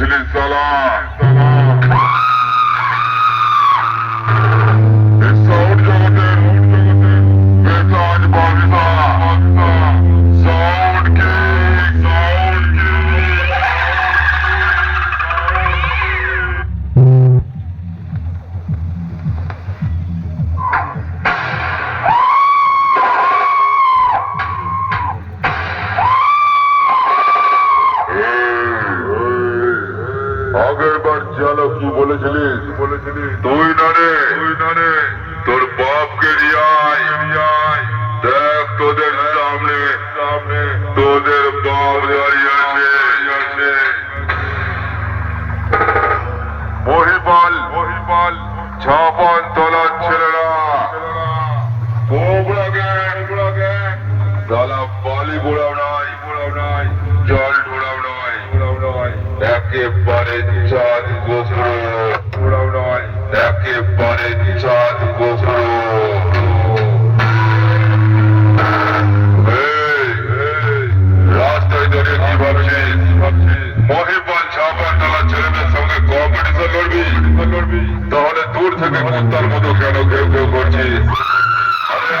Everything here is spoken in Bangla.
বলেছিলিস সালা আগের বার জানো কি বলেছিলিস বলেছিলিস তুই না তুই না তোর বাপকে রিয়াই রিয়াই দেখ তোদের সামনে। সামনে। তোদের বাপ দাঁড়িয়ে আছে। মহিপাল মহিপাল। ছাপান তলার ছেলেরা। Cobra gang cobra gang. সালা বালি বুড়াও নাই একেবারে চাঁদ গোপুর ওরাও নয় একেবারে চাঁদ গোপুর রাস্তায় দাঁড়িয়ে কি ভাবছিস লড়বি। তাহলে দূর থেকে কুত্তার মতো কেন কেউ কেউ করছিস? আরে